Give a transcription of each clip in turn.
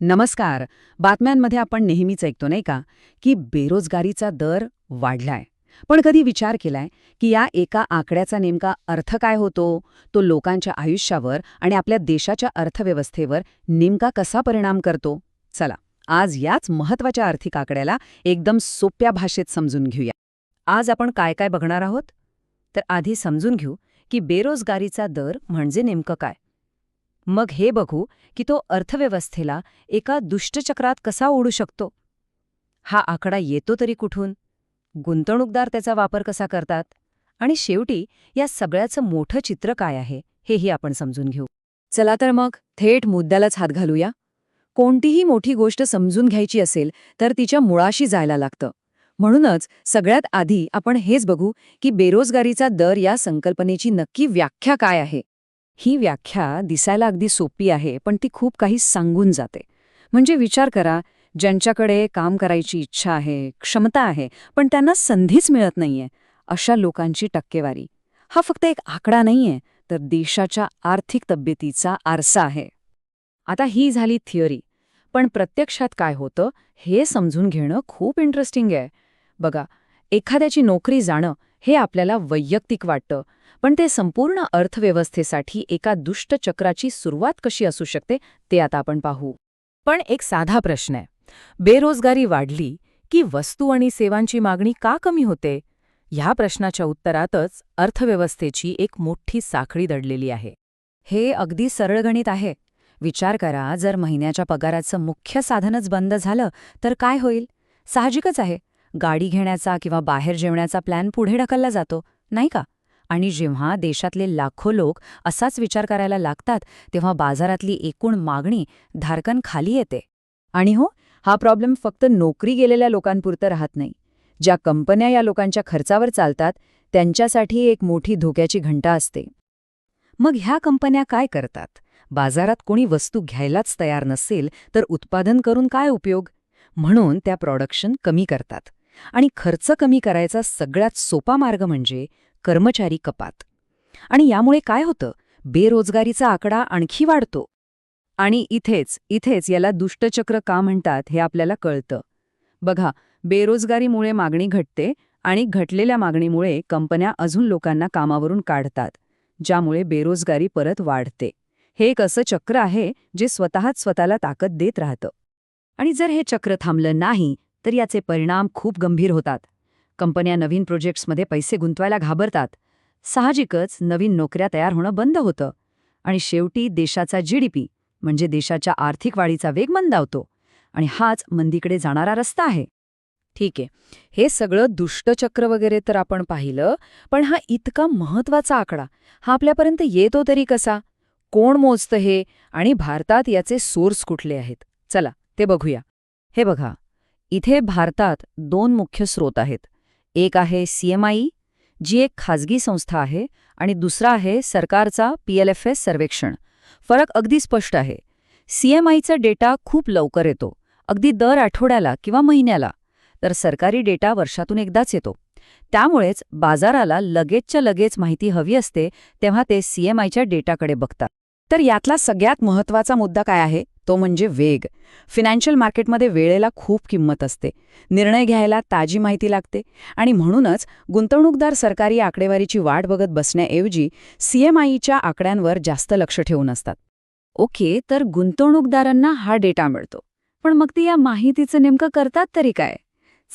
नमस्कार. बातम्यांमध्ये आपण नेहमीच ऐकतो नाही का की बेरोजगारीचा दर वाढलाय. पण कधी विचार केलाय की या एका आकड्याचा नेमका अर्थ काय होतो तो लोकांच्या आयुष्यावर आणि आपल्या देशाच्या अर्थव्यवस्थेवर नेमका कसा परिणाम करतो? चला आज याच महत्त्वाच्या आर्थिक आकड्याला एकदम सोप्या भाषेत समजून घेऊया. आज आपण काय काय बघणार आहोत? तर आधी समजून घेऊ की बेरोजगारीचा दर म्हणजे नेमकं काय. मग हे बघू की तो अर्थव्यवस्थेला एका दुष्टचक्रात कसा ओढू शकतो. हा आकडा येतो तरी कुठून? गुंतवणूकदार त्याचा वापर कसा करतात? आणि शेवटी या सगळ्याचं मोठं चित्र काय आहे हेही आपण समजून घेऊ. चला तर मग थेट मुद्द्यालाच हात घालूया. कोणतीही मोठी गोष्ट समजून घ्यायची असेल तर तिच्या मुळाशी जायला लागतं. म्हणूनच सगळ्यात आधी आपण हेच बघू की बेरोजगारीचा दर या संकल्पनेची नक्की व्याख्या काय आहे. ही व्याख्या दिसायला अगदी सोपी आहे पण ती खूप काही सांगून जाते. म्हणजे विचार करा ज्यांच्याकडे काम करायची इच्छा आहे क्षमता आहे पण त्यांना संधीच मिळत नाहीये अशा लोकांची टक्केवारी. हा फक्त एक आकडा नाहीये तर देशाच्या आर्थिक तब्येतीचा आरसा आहे. आता ही झाली थिअरी. पण प्रत्यक्षात काय होतं हे समजून घेणं खूप इंटरेस्टिंग आहे. बघा एखाद्याची नोकरी जाणं हे आपल्याला वैयक्तिक वाटतं. पण ते संपूर्ण अर्थव्यवस्थेसाठी एका दुष्ट चक्राची सुरुवात कशी असू शकते ते आता आपण पाहू. पण एक साधा प्रश्न आहे. बेरोजगारी वाढली की वस्तू आणि सेवांची मागणी का कमी होते? ह्या प्रश्नाच्या उत्तरातच अर्थव्यवस्थेची एक मोठी साखळी दडलेली आहे. हे अगदी सरळ गणित आहे. विचार करा जर महिन्याच्या पगाराचं मुख्य साधनच बंद झालं तर काय होईल? साहजिकच आहे. गाडी घेण्याचा किंवा बाहेर जेवण्याचा प्लॅन पुढे ढकलला जातो नाही का? आणि जेव्हा देशातले लाखो लोक असाच विचार करायला लागतात तेव्हा बाजारातली एकूण मागणी धारकन खाली येते. आणि हो हा प्रॉब्लेम फक्त नोकरी गेलेल्या लोकांपुरतं राहत नाही. ज्या कंपन्या या लोकांच्या खर्चावर चालतात त्यांच्यासाठी एक मोठी धोक्याची घंटा असते. मग ह्या कंपन्या काय करतात? बाजारात कोणी वस्तू घ्यायलाच तयार नसेल तर उत्पादन करून काय उपयोग? म्हणून त्या प्रॉडक्शन कमी करतात. आणि खर्च कमी करायचा सगळ्यात सोपा मार्ग म्हणजे कर्मचारी कपात. आणि यामुळे काय होतं? बेरोजगारीचा आकडा आणखी वाढतो. आणि इथेच इथेच याला दुष्टचक्र का म्हणतात हे आपल्याला कळतं. बघा बेरोजगारीमुळे मागणी घटते आणि घटलेल्या मागणीमुळे कंपन्या अजून लोकांना कामावरून काढतात ज्यामुळे बेरोजगारी परत वाढते. हे एक असं चक्र आहे जे स्वतःच स्वतःला ताकद देत राहतं. आणि जर हे चक्र थांबलं नाही तर याचे परिणाम खूप गंभीर होतात. कंपन्या नवीन प्रोजेक्ट्समध्ये पैसे गुंतवायला घाबरतात. साहजिकच नवीन नोकऱ्या तयार होणं बंद होतं. आणि शेवटी देशाचा जीडीपी म्हणजे देशाच्या आर्थिक वाढीचा वेग मंदावतो. आणि हाच मंदीकडे जाणारा रस्ता आहे. ठीक आहे. हे सगळं दुष्टचक्र वगैरे तर आपण पाहिलं पण हा इतका महत्त्वाचा आकडा. हा आपल्यापर्यंत येतो तरी कसा? कोण मोजतं हे? आणि भारतात याचे सोर्स कुठले आहेत? चला ते बघूया. हे बघा. इथे भारतात दोन मुख्य स्रोत आहेत. एक आहे सीएमआई जी एक खाजगी संस्था आहे आणि दुसरा आहे सरकारचा पीएलएफएस सर्वेक्षण. फरक अगदी स्पष्ट आहे. सीएमआयचा डेटा खूप लवकर येतो अगदी दर आठवड्याला किंवा महिन्याला तर सरकारी डेटा वर्षातून एकदाच येतो. त्यामुळेच बाजाराला लगेचच्या लगेच माहिती हवी असते तेव्हा ते सीएमआयच्या डेटाकडे बघतात. तर यातला सगळ्यात महत्त्वाचा मुद्दा काय आहे? तो म्हणजे वेग. फिनान्शियल मार्केटमध्ये वेळेला खूप किंमत असते. निर्णय घ्यायला ताजी माहिती लागते आणि म्हणूनच गुंतवणूकदार सरकारी आकडेवारीची वाट बघत बसण्याऐवजी सीएमआयच्या आकड्यांवर जास्त लक्ष ठेवून असतात. ओके तर गुंतवणूकदारांना हा डेटा मिळतो. पण मग ते या माहितीचं नेमकं करतात तरी काय?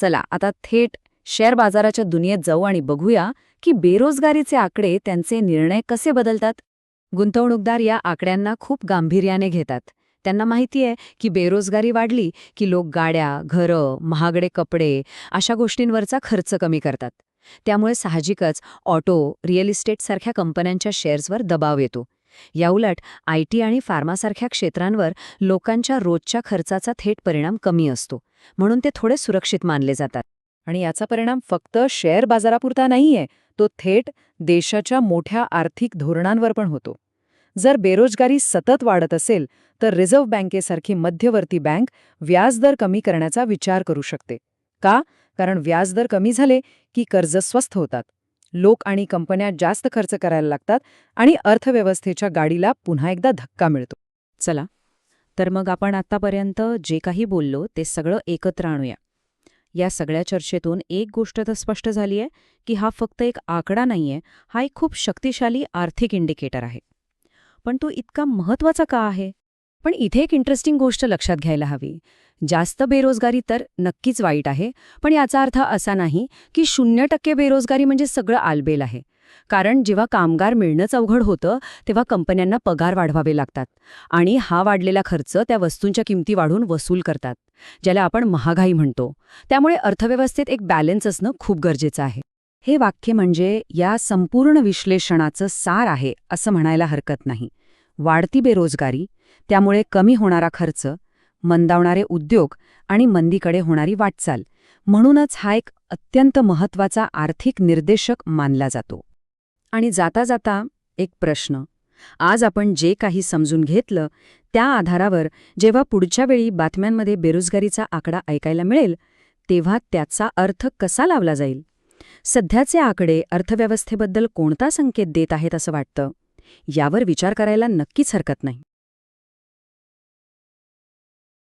चला आता थेट शेअर बाजाराच्या दुनियेत जाऊ आणि बघूया की बेरोजगारीचे आकडे त्यांचे निर्णय कसे बदलतात. गुंतवणूकदार या आकड्यांना खूप गांभीर्याने घेतात. त्यांना माहिती आहे की बेरोजगारी वाढली की लोक गाड्या घरं महागडे कपडे अशा गोष्टींवरचा खर्च कमी करतात. त्यामुळे साहजिकच ऑटो रिअल इस्टेटसारख्या कंपन्यांच्या शेअर्सवर दबाव येतो. याउलट आय टी आणि फार्मासारख्या क्षेत्रांवर लोकांच्या रोजच्या खर्चाचा थेट परिणाम कमी असतो. म्हणून ते थोडे सुरक्षित मानले जातात. आणि याचा परिणाम फक्त शेअर बाजारापुरता नाहीये तो थेट देशाच्या मोठ्या आर्थिक धोरणांवर पण होतो. जर बेरोजगारी सतत वाढत असेल तर रिझर्व्ह बँकेसारखी मध्यवर्ती बँक व्याजदर कमी करण्याचा विचार करू शकते. का? कारण व्याजदर कमी झाले की कर्ज स्वस्त होतात. लोक आणि कंपन्या जास्त खर्च करायला लागतात आणि अर्थव्यवस्थेच्या गाडीला पुन्हा एकदा धक्का मिळतो. चला तर मग आपण आतापर्यंत जे काही बोललो ते सगळं एकत्र आणूया. या सगळ्या चर्चेतून एक गोष्ट तर स्पष्ट झाली आहे की हा फक्त एक आकडा नाहीये हा एक खूप शक्तिशाली आर्थिक इंडिकेटर आहे. पण तो इतका महत्त्वाचा का आहे? पण इथे एक इंटरेस्टिंग गोष्ट लक्षात घ्यायला हवी. जास्त बेरोजगारी तर नक्कीच वाईट आहे पण याचा अर्थ असा नाही की शून्य टक्के बेरोजगारी म्हणजे सगळं आलबेल आहे. कारण जेव्हा कामगार मिळणंच अवघड होतं तेव्हा कंपन्यांना पगार वाढवावे लागतात आणि हा वाढलेला खर्च त्या वस्तूंच्या किमती वाढून वसूल करतात ज्याला आपण महागाई म्हणतो. त्यामुळे अर्थव्यवस्थेत एक बॅलन्स असणं खूप गरजेचं आहे. हे वाक्य म्हणजे या संपूर्ण विश्लेषणाचं सार आहे असं म्हणायला हरकत नाही. वाढती बेरोजगारी त्यामुळे कमी होणारा खर्च मंदावणारे उद्योग आणि मंदीकडे होणारी वाटचाल म्हणूनच हा एक अत्यंत महत्त्वाचा आर्थिक निर्देशक मानला जातो. आणि जाता जाता एक प्रश्न. आज आपण जे काही समजून घेतलं त्या आधारावर जेव्हा पुढच्या वेळी बातम्यांमध्ये बेरोजगारीचा आकडा ऐकायला मिळेल तेव्हा त्याचा अर्थ कसा लावला जाईल? सध्याचे आकडे अर्थव्यवस्थेबद्दल कोणता संकेत देत आहेत असं वाटतं? यावर विचार करायला नक्कीच हरकत नाही.